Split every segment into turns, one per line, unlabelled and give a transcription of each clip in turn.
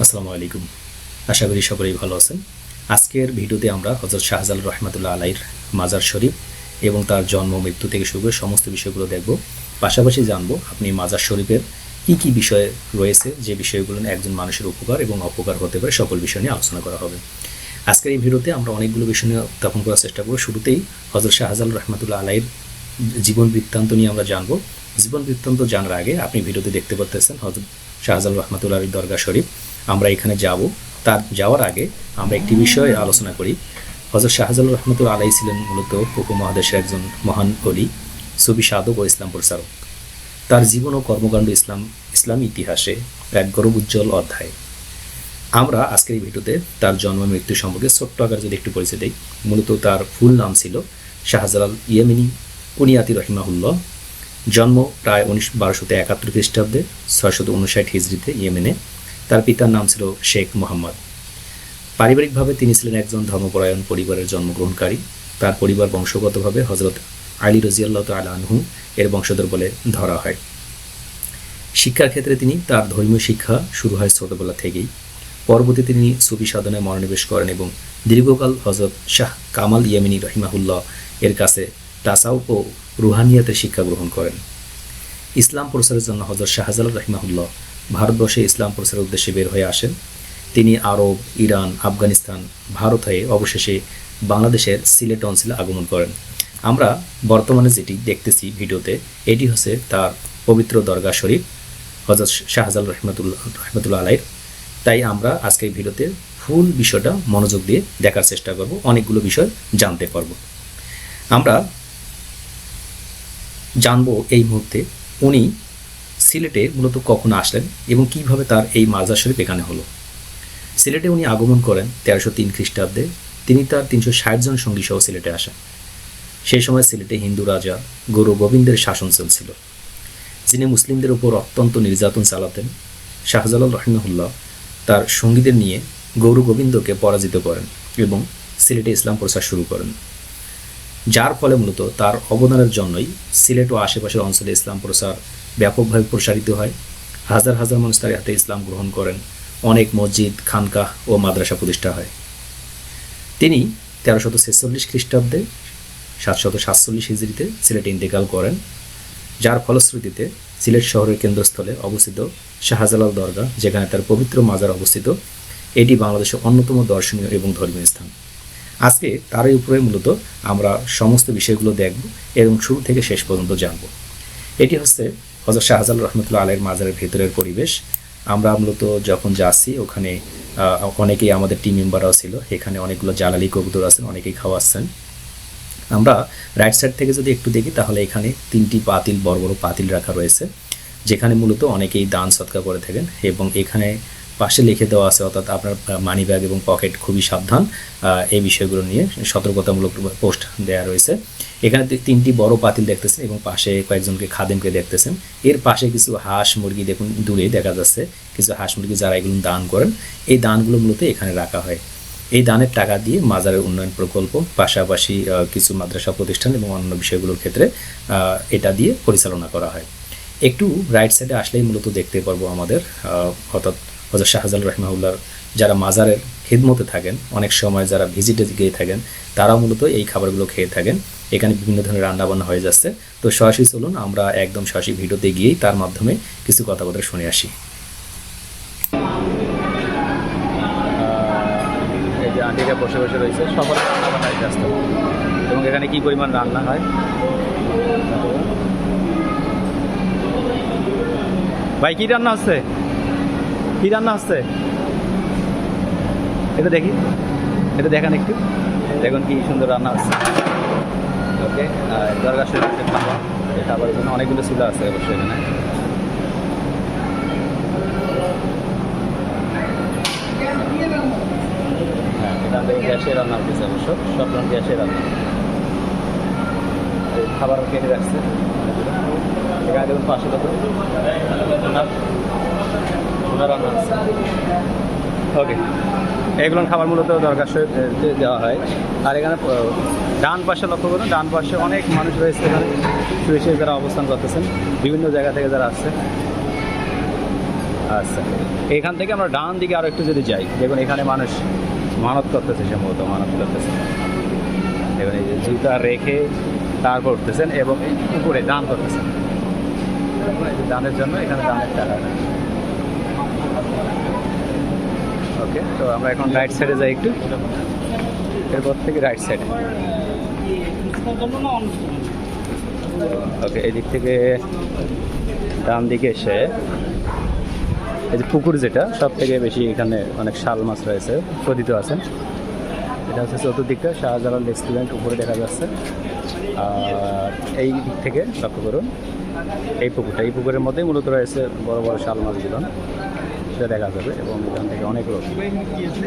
আসসালামু আলাইকুম। আশা করি সকলেই ভালো আছেন। আজকের ভিডিওতে আমরা হজরত শাহজাল রহমাতুল্লাহ আলাইর মাজার শরীফ এবং তার জন্ম, মৃত্যু থেকে শুরু করে সমস্ত বিষয়গুলো দেখব। পাশাপাশি জানব আপনি মাজার শরীফের কি কি বিষয় রয়েছে, যে বিষয়গুলো একজন মানুষের উপকার এবং অপকার হতে পারে, সকল বিষয় নিয়ে আলোচনা করা হবে। আজকের এই ভিডিওতে আমরা অনেকগুলো বিষয় নিয়ে উত্থাপন করার চেষ্টা করব। শুরুতেই হজরত শাহজাল রহমাতুল্লাহ আলাইর জীবন বৃত্তান্ত নিয়ে আমরা জানব। জীবন বৃত্তান্ত জানার আগে আপনি ভিডিওতে দেখতে পাচ্ছেন হজরত শাহজাল রহমাতুল্লাহ দরগা শরীফ। আমরা এখানে যাব। তার যাওয়ার আগে আমরা একটি বিষয়ে আলোচনা করি। হজরত শাহজাল রহমতুল আলাই ছিলেন মূলত উপমহাদেশের একজন মহান অলি সুবি সাধক ও ইসলাম প্রচারক তার জীবন ও কর্মকাণ্ড ইসলাম, ইসলামী ইতিহাসে এক গৌরব উজ্জ্বল অধ্যায়। আমরা আজকের এই ভিডিওতে তার জন্ম মৃত্যু সম্পর্কে ছোট্ট আকার যদি একটু পরিচয় দিই, মূলত তার ফুল নাম ছিল শাহজালাল ইয়েমিনি কুনিয়াতি রহিমাহুল্লাহ। জন্ম প্রায় উনিশ, বারোশত একাত্তর খ্রিস্টাব্দে ছয়শত উনষাট হিজড়িতে ইয়েমেনে। তার পিতার নাম ছিল শেখ মোহাম্মদ। পারিবারিকভাবে তিনি ছিলেন একজন ধর্মপরায়ণ পরিবারের জন্মগ্রহণকারী। তার পরিবার বংশগতভাবে হজরত আলী রজিয়াল্লাহ তাল আনহু এর বংশধর বলে ধরা হয়। শিক্ষার ক্ষেত্রে তিনি তার ধর্মীয় শিক্ষা শুরু হয় ছোটবেলা থেকেই। পরবর্তী তিনি সুফি সাধনায় মনোনিবেশ করেন এবং দীর্ঘকাল হজরত শাহ কামাল ইয়ামিনী রহিমাহুল্লাহ এর কাছে তাসাউ ও রুহানিয়াতে শিক্ষা গ্রহণ করেন। ইসলাম প্রচারের জন্য হজরত শাহজাল রহিমাহুল্লাহ ভারতবর্ষে ইসলাম প্রচারের উদ্দেশ্যে বের হয়ে আসেন। তিনি আরব, ইরান, আফগানিস্তান, ভারত হয়ে অবশেষে বাংলাদেশের সিলেট অঞ্চলে আগমন করেন। আমরা বর্তমানে যেটি দেখতেছি ভিডিওতে, এটি হচ্ছে তার পবিত্র দরগা শরীফ হজরত শাহজাল রহমতুল্লাহ রহমতুল্লাহ আলাইর তাই আমরা আজকের ভিডিওতে ফুল বিষয়টা মনোযোগ দিয়ে দেখার চেষ্টা করব, অনেকগুলো বিষয় জানতে পারব। আমরা জানব এই মুহূর্তে উনি সিলেটে মূলত কখন আসলেন এবং কীভাবে তার এই মাজার শরীফ এখানে হলো। সিলেটে উনি আগমন করেন তেরোশো তিন খ্রিস্টাব্দে। তিনি তার তিনশো ষাট জন সঙ্গী সহ সিলেটে আসেন। সেই সময় সিলেটে হিন্দু রাজা গৌর গোবিন্দের শাসন চলছিল। যিনি মুসলিমদের উপর অত্যন্ত নির্যাতন চালাতেন, শাহজালাল রহিমহুল্লাহ তার সঙ্গীদের নিয়ে গৌর গোবিন্দকে পরাজিত করেন এবং সিলেটে ইসলাম প্রচার শুরু করেন। যার ফলে মূলত তার অবদানের জন্যই সিলেট ও আশেপাশের অঞ্চলে ইসলাম প্রসার ব্যাপকভাবে প্রসারিত হয়। হাজার হাজার মানুষ তার হাতে ইসলাম গ্রহণ করেন। অনেক মসজিদ, খানকাহ ও মাদ্রাসা প্রতিষ্ঠা হয়। তিনি তেরোশত ছেচল্লিশ খ্রিস্টাব্দে সাতশত সাতচল্লিশ হিজড়িতে সিলেটে ইন্তেকাল করেন। যার ফলশ্রুতিতে সিলেট শহরের কেন্দ্রস্থলে অবস্থিত শাহজালাল দরগা যেখানে তার পবিত্র মাজার অবস্থিত, এটি বাংলাদেশের অন্যতম দর্শনীয় এবং ধর্মীয় স্থান। আজকে তারই উপরে মূলত আমরা সমস্ত বিষয়গুলো দেখব এবং শুরু থেকে শেষ পর্যন্ত জানব। এটি হচ্ছে হজরত শাহজাল রহমতুল্লাহ আলের মাজারের ভেতরের পরিবেশ। আমরা মূলত যখন যাচ্ছি, ওখানে অনেকেই আমাদের টিম মেম্বাররাও ছিল। এখানে অনেকগুলো জ্বালালি কবুতর আছেন, অনেকেই খাওয়াচ্ছেন। আমরা রাইট সাইড থেকে যদি একটু দেখি, তাহলে এখানে তিনটি পাতিল, বড় বড় পাতিল রাখা রয়েছে। যেখানে মূলত অনেকেই দান সৎকার করে থাকেন এবং এখানে পাশে লিখে দেওয়া আছে, অর্থাৎ আপনার মানি ব্যাগ এবং পকেট খুবই সাবধান। এই বিষয়গুলো নিয়ে সতর্কতামূলক পোস্ট দেওয়া রয়েছে। এখানে তিনটি বড় পাতিল দেখতেছেন এবং পাশে কয়েকজনকে খাদেমকে দেখতেছেন। এর পাশে কিছু হাঁস মুরগি দেখুন, দূরে দেখা যাচ্ছে। কিছু হাঁস মুরগি যারা এগুলো দান করেন, এই দানগুলো মূলত এখানে রাখা হয়। এই দানের টাকা দিয়ে মাজারের উন্নয়ন প্রকল্প, পাশাপাশি কিছু মাদ্রাসা প্রতিষ্ঠান এবং অন্যান্য বিষয়গুলোর ক্ষেত্রে এটা দিয়ে পরিচালনা করা হয়। একটু রাইট সাইডে আসলেই মূলত দেখতে পারব আমাদের অর্থাৎ হজরত শাহজাল রহমাউল্লার যারা মাজারের খিদমতে থাকেন, অনেক সময় যারা ভিজিটে গিয়ে থাকেন তারা মূলত এই খাবারগুলো খেয়ে থাকেন। এখানে বিভিন্ন ধরনের রান্নাবান্না হয়ে যাচ্ছে। তো সরাসরি চলুন, আমরা একদম সরাসরি ভিডিওতে গিয়েই তার মাধ্যমে কিছু কথাবার্তা শুনে আসি। আন্টিরা বসে বসে রয়েছে সকলে এবং এখানে কি পরিমাণ রান্না হয়? ভাই, কি রান্না হচ্ছে? কি রান্না হচ্ছে? এটা দেখি। এটা দেখান একটু। দেখুন কি সুন্দর রান্না হচ্ছে। ওকে দরগা শরীফের খাবার এই খাবারের জন্য অনেকগুলো চুলা আছে অবশ্যই এখানে। হ্যাঁ গ্যাসে রান্না অবশ্য। সব রকম গ্যাসে রান্না। খাবার কেটে রাখছে। এখানে দেখুন পাশে কত ওকে এগুলো খাবার মূলত দরকার দেওয়া হয়। আর এখানে ডান পাশে লক্ষ্য করুন, ডান পাশে অনেক মানুষ রয়েছে এখানে। শুয়ে যারা অবস্থান করতেছেন, বিভিন্ন জায়গা থেকে যারা আসছে।
আচ্ছা। এখান থেকে আমরা ডান দিকে আরও একটু যদি যাই, দেখুন এখানে মানুষ মানত করতেছে সম্ভবত মানত করতেছে। দেখুন এই যে জুতা রেখে তারপর উঠতেছেন এবং উপরে দান করতেছেন। দানের জন্য এখানে দানের টাকা। ওকে, তো আমরা এখন রাইট সাইডে যাই একটু। এরপর থেকে রাইট সাইডে ওকে এই দিক থেকে ডান দিকে এসে, এই যে পুকুর যেটা, সব থেকে বেশি এখানে অনেক শাল মাছ রয়েছে পতিত আছে। এটা হচ্ছে চতুর্দিকটা, শাহজালাল রেস্টুরেন্ট উপরে দেখা যাচ্ছে। আর এই দিক থেকে লক্ষ্য করুন, এই পুকুরটা। এই পুকুরের মধ্যেই মূলত রয়েছে বড় বড় শাল মাছগুলো। সেটা দেখা যাবে এবং এখান থেকে অনেক লোক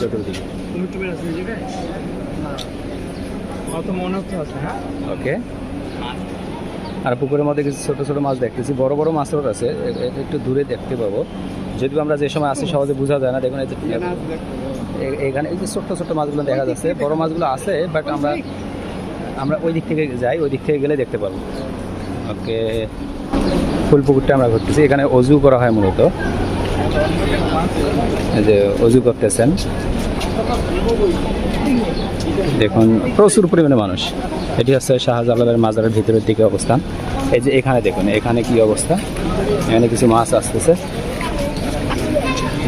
চতুর্দিকে।
হ্যাঁ?
ওকে। আর পুকুরের মধ্যে কিছু ছোটো ছোটো মাছ দেখতেছি। বড় বড় মাছও আছে। একটু দূরে দেখতে পাবো। যদিও আমরা যে সময় আসি সহজে বোঝা যায় না। দেখুন এখানে এই যে ছোট্ট ছোট্ট মাছগুলো দেখা যাচ্ছে। বড় মাছগুলো আছে বাট আমরা আমরা ওই দিক থেকে যাই ওই দিক থেকে গেলে দেখতে পাবো। ওকে। ফুল পুকুরটা আমরা ঘুরতেছি। এখানে অজু করা হয় মূলত। যে অজু করতেছেন। দেখুন, প্রচুর পরিমাণে মানুষ। এটি হচ্ছে শাহজালালের মাজারের ভিতরের দিকে অবস্থান। এই যে এখানে দেখুন, এখানে কি অবস্থা? এখানে কিছু মাছ আসতেছে।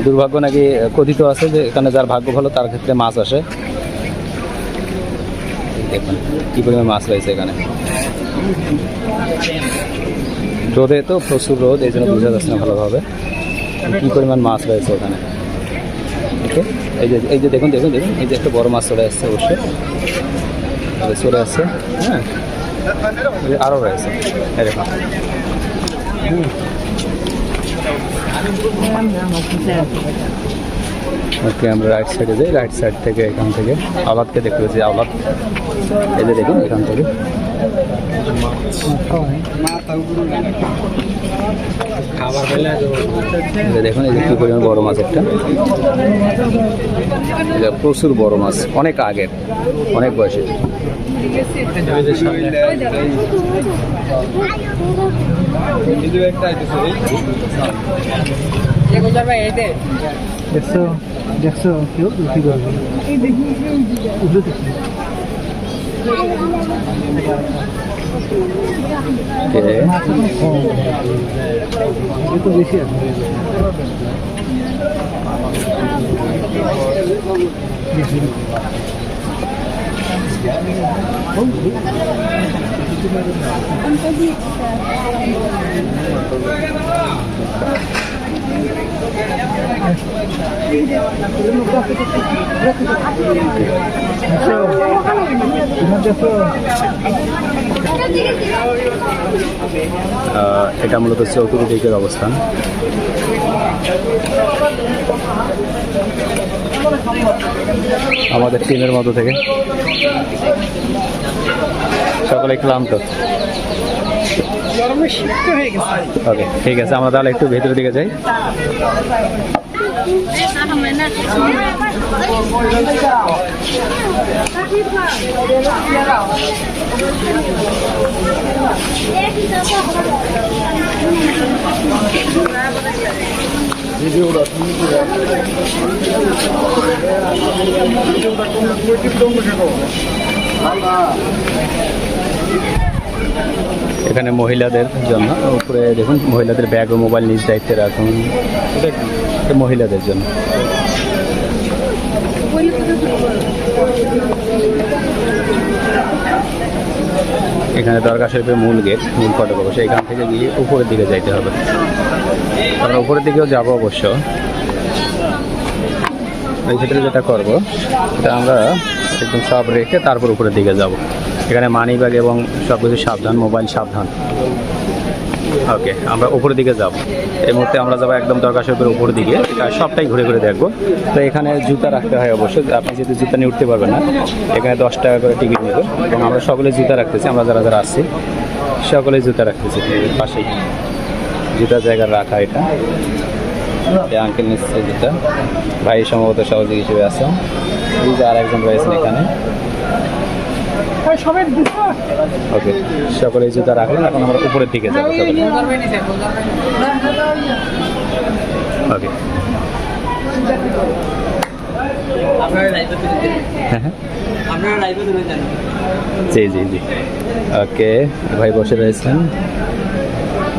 দুর্ভাগ্য নাকি কথিত আছে যে এখানে যার ভাগ্য ভালো, তার ক্ষেত্রে মাছ আসে। দেখুন, কি পরিমাণ মাছ রয়েছে এখানে। রোদে তো প্রচুর রোদ, এই জন্য বোঝা যাচ্ছে না ভালোভাবে। কি পরিমাণ মাছ রয়েছে ওখানে? এই যে এই যে দেখুন দেখুন দেখুন, এই যে একটা বড় মাছ চলে আসছে অবশ্যই। চলে আসছে হ্যাঁ আরও রয়েছে এরকম দেখুন। ওকে, আমরা রাইট সাইডে যাই রাইট সাইড থেকে এখান থেকে। আওলাদকে দেখতে পাচ্ছি এই যে দেখুন, এখান থেকে। দেখুন, এই যে পরিমাণ বড় মাছ একটা। প্রচুর বড় মাছ, অনেক আগের অনেক বয়সের
দেখছ? দেখছ? কেউ কি করবে?
ওকে
একটু বেশি আছে। দেখছ
আহ, এটা মূলত চৌতুর্দিকের অবস্থান। আমাদের টিমের মতো থেকে। সকলে ক্লান্ত
গরমে শীত হয়ে গেছে
ওকে ঠিক আছে আমরা তাহলে একটু ভেতরের দিকে যাই। এখানে মহিলাদের জন্য। উপরে দেখুন, মহিলাদের ব্যাগ ও মোবাইল নিজ দায়িত্বে রাখুন। মহিলাদের জন্য। এখানে দরগা শরীফের মূল গেট, মূল ফটক অবশ্য। এখান থেকে গিয়ে উপরের দিকে যাইতে হবে। আমরা উপরের দিকেও যাব অবশ্য। এই ক্ষেত্রে যেটা করব, সেটা আমরা একদম সব রেখে তারপর উপরের দিকে যাব। এখানে মানি ব্যাগ এবং সব কিছু সাবধান মোবাইল সাবধান। ওকে আমরা উপরের দিকে যাব। এই মুহূর্তে আমরা যাব একদম দরকার শরীফের উপরের দিকে। সবটাই ঘুরে ঘুরে দেখব। তো এখানে জুতা রাখতে হয় অবশ্যই। আপনি যদি জুতা নিয়ে উঠতে পারবেন না, এখানে দশ টাকা করে টিকিট নেবে। এবং আমরা সকলে জুতা রাখতেছি। আমরা যারা যারা আসছি সকলে জুতা রাখতেছি। পাশেই। জুতা জায়গা রাখা এটা। আঙ্কেল নিচ্ছে জুতা। ভাই সম্ভবত সহযোগী হিসেবে যে আর একজন রয়েছেন এখানে। ওকে সকলে জুতা রাখলেন এখন আমরা উপরের দিকে যাব ওকে।
আপনারা লাইভে তুলে দেন।
হ্যাঁ হ্যাঁ। জি জি জি। ওকে ভাই বসে রয়েছেন।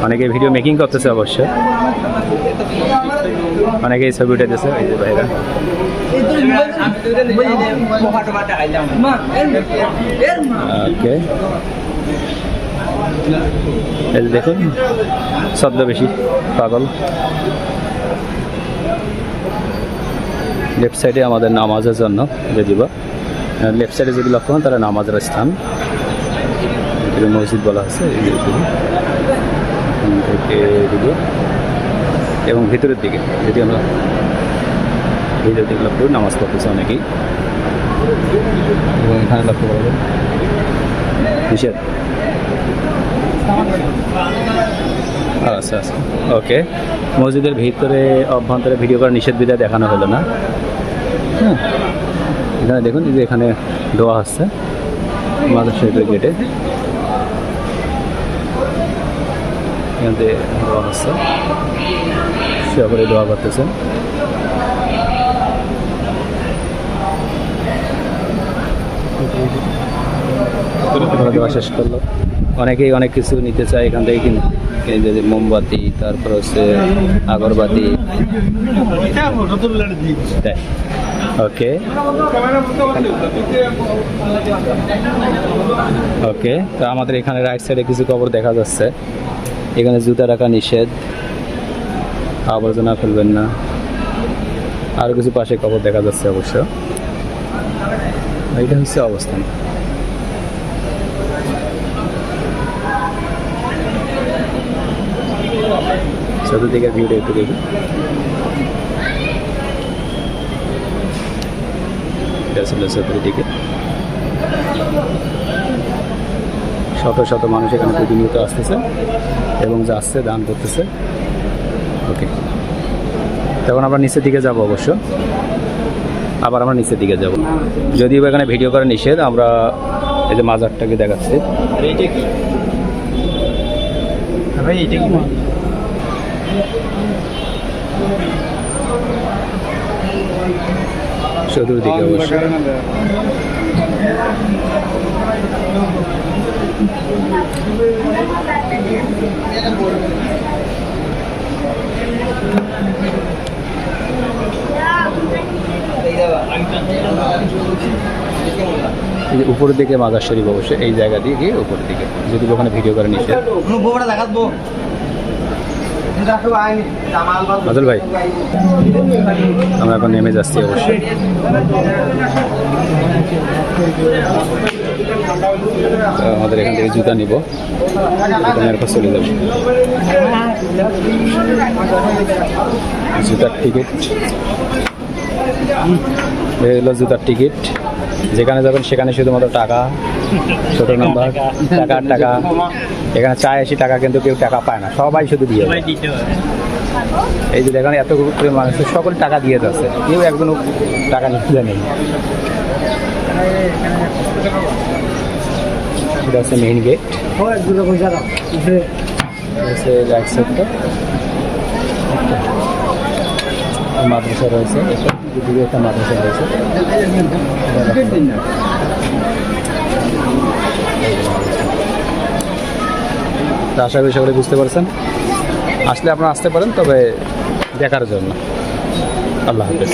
অনেকে ভিডিও মেকিং করতেছে অবশ্য। অনেকেই ছবি উঠাইতেছে, এই যে ভাইরা। দেখুন শব্দ বেশি, পাগল। লেফট সাইডে আমাদের নামাজের জন্য যদিও লেফট সাইডে যদি লক্ষ্য করেন, তাহলে নামাজের স্থান। মসজিদ বলা আছে। এখান থেকে এদিকে এবং ভিতরের দিকে, যদি আমরা ভিতরের দিকে লক্ষ্য করি, নামাজ পড়তেছে অনেকেই। এবং এখানে লক্ষ্য করবেন নিষেধ। আচ্ছা আচ্ছা ওকে। মসজিদের ভিতরে অভ্যন্তরে ভিডিও করার নিষেধ বিধায় দেখানো হলো না। হ্যাঁ এখানে দেখুন যে এখানে দোয়া হচ্ছে। মাদার শরীফের গেটে এখান দোয়া হচ্ছে সকলে দোয়া করতেছেন। দেওয়া শেষ করল। অনেকেই অনেক কিছু নিতে চায় এখান থেকে কিন এই যে মোমবাতি, তারপর হচ্ছে আগরবাতি। ওকে। ওকে। তো আমাদের এখানে রাইট সাইডে কিছু কবর দেখা যাচ্ছে। এখানে জুতা রাখা নিষেধ। আবর্জনা ফেলবেন না। আরও কিছু পাশে কবর দেখা যাচ্ছে অবশ্য। এইটা হচ্ছে অবস্থান। চতুর্দিকের ভিউটা একটু দেখি। এটা চতুর্দিকে। শত শত মানুষ এখানে প্রতিনিয়ত আসতেছে এবং যাচ্ছে দান করতেছে। ওকে তখন আমরা নিচের দিকে যাব অবশ্য। আবার আমরা নিচের দিকে যাব। যদিও এখানে ভিডিও করা নিষেধ আমরা এই যে মাজারটাকে দেখাচ্ছি।
ভাই কি
চতুর্দিকে অবশ্য। এই যে উপরের দিকে মাজার শরীফ অবশ্যই এই জায়গা দিয়ে গিয়ে উপরের দিকে। যদি ওখানে ভিডিও করে
বউটা
মাজল ভাই আমরা এখন নেমে যাচ্ছি অবশ্যই। আমাদের এখান থেকে জুতা নিব। চলে যাব। জুতার টিকিট হলো জুতার টিকিট যেখানে যাবেন সেখানে শুধুমাত্র টাকা, ছোট নাম্বার টাকা টাকা। এখানে চায় আসি টাকা কিন্তু কেউ টাকা পায় না, সবাই শুধু দিয়ে এই যে দেখেন, এত মানুষ, সকল টাকা দিয়ে যাচ্ছে। কেউ একজন টাকা নিতে নেই এটা হচ্ছে মেইন গেট মাদ্রাসা রয়েছে। দূরে একটা মাদ্রাসা রয়েছে। আশা করি সকলে বুঝতে পারছেন। আসলে আপনারা আসতে পারেন তবে দেখার জন্য। আল্লাহ হাফেজ।